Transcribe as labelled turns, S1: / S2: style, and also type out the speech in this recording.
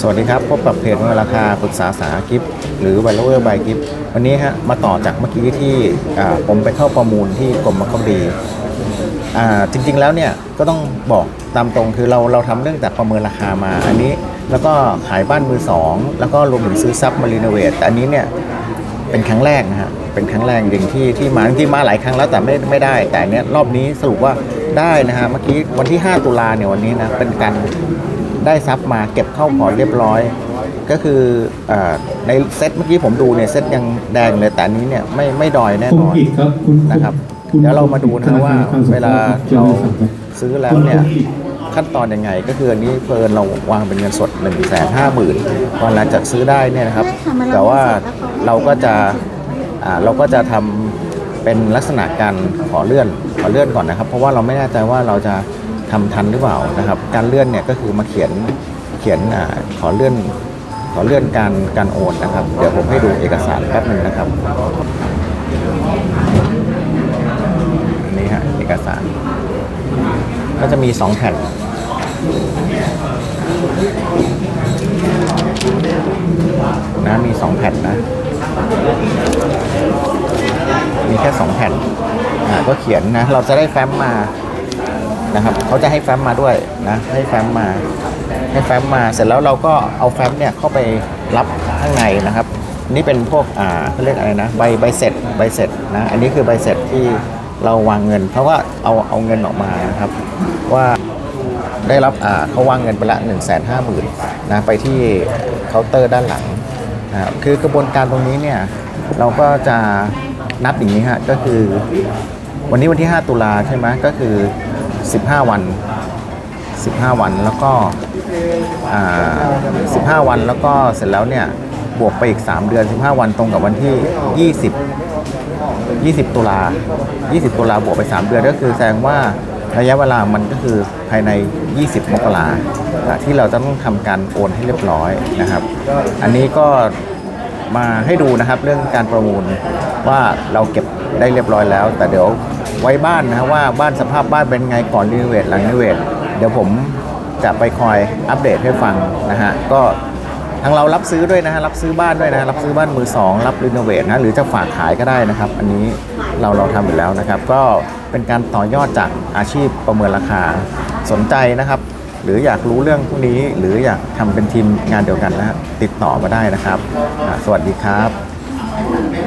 S1: สวัสดีครับ พบกับเพจราคาปรึกษาสาหกิฟหรือ v a l u e r by Gift วันนี้ฮะมาต่อจากเมื่อกี้ที่ผมไปเข้าประมูลที่กรมบังคับดีจริงๆแล้วเนี่ยก็ต้องบอกตามตรงคือเราเราทำเรื่องแต่ประเมินราคามาอันนี้ แล้วก็ขายบ้านมือสองแล้วก็รวมถึงซื้อซับมารีโนเวทแต่อันนี้เนี่ยเป็นครั้งแรกนะฮะเป็นครั้งแรกจริงที่ที่มาจริงๆมาหลายครั้งแล้วแต่ไม่ไม่ได้ แต่อันเนี้ยรอบนี้สรุปว่าได้นะฮะเมื่อกี้วันที่ 5 ตุลาเนี่ยวันนี้นะเป็นการ ได้ทรัพย์มาเก็บเข้าพอร์ตเรียบร้อย ก็คืออาในเซตเมื่อกี้ผมดูเนี่ยเซตยังแดงเลยแต่อันนี้เนี่ยไม่ไม่ดอยแน่
S2: ค
S1: น
S2: ง
S1: อน
S2: กิจครับคุณ
S1: นะครับ
S2: คุณ
S1: เดี๋ยวเรามาดูนะว่า
S2: ธครกสิกร
S1: เวลา
S2: ชิญ
S1: เรา
S2: ลยครับ
S1: ซื้อแล้วเนี่ยขั้นตอนยังไงก็คืออันนี้เฟิร์นเราวางเป็นเงินสด1นึ่งแสนห้าหมื่นตอนหลังจากซื้อได้เนี่ยนะครับ แต่ว่าเราก็จะอ่าเราก็จะทำเป็นลักษณะการขอเลื่อนขอเลื่อนก่อนนะครับ เพราะว่าเราไม่แน่ใจว่าเราจะ ทำทันหรือเปล่านะครับ การเลื่อนเนี่ยก็คือมาเขียนเขียนอขอเลื่อนขอเลื่อนการการโอนนะครับ เดี๋ยวผมให้ดูเอกสารแป๊บหนึ่งนะครับนี่ฮะเอกสาร ก็จะมี 2 แผ่นนะมี 2 แผ่นนะ มีแค่ 2 แผ่นอ่าก็เขียนนะ เราจะได้แฟ้มมา นะครับเขาจะให้แฟ้มมาด้วยนะให้แฟ้มมา ให้แฟ้มมาเสร็จแล้วเราก็เอาแฟ้มเนี่ยเข้าไปรับข้างในนะครับ นี่เป็นพวกอ่าเขาเรียกอะไรนะใบใบเสร็จใบเสร็จนะอันนี้คือใบเสร็จที่เราวางเงินเขาก็เอาเอาเงินออกมานะครับ ว่าได้รับอ่าเขาวางเงินไปละ1นึ่งแสนห้าหมื่นนะไปที่เคาน์เตอร์ด้านหลังนะครับคือกระบวนการตรงนี้เนี่ยเราก็จะนับอย่างนี้ฮะก็คือวันนี้วันที่ 5 ตุลาใช่ไหมก็คือ 15 วัน 15 วันแล้วก็15 วันแล้วก็เสร็จแล้วเนี่ยบวกไปอีก 3 เดือน 15 วันตรงกับวันที่ 20 20 ตุลา 20 ตุลาบวกไป 3 เดือนก็คือแสดงว่าระยะเวลามันก็คือภายใน 20 มกราที่เราจะต้องทำการโอนให้เรียบร้อยนะครับ อันนี้ก็มาให้ดูนะครับเรื่องการประมูลว่าเราเก็บได้เรียบร้อยแล้ว แต่เดี๋ยว ไว้บ้านนะว่าบ้านสภาพบ้านเป็นไงก่อนรีโนเวทหลังรีโนเวทเดี๋ยวผมจะไปคอยอัปเดตให้ฟังนะฮะก็ทางเรารับซื้อด้วยนะฮะรับซื้อบ้านด้วยนะรับซื้อบ้านมือสองรับรีโนเวทนะหรือจะฝากขายก็ได้นะครับ อันนี้เราเราทำอยู่แล้วนะครับ ก็เป็นการต่อยอดจากอาชีพประเมินราคาสนใจนะครับ หรืออยากรู้เรื่องพวกนี้ หรืออยากทำเป็นทีมงานเดียวกันนะติดต่อมาได้นะครับ สวัสดีครับ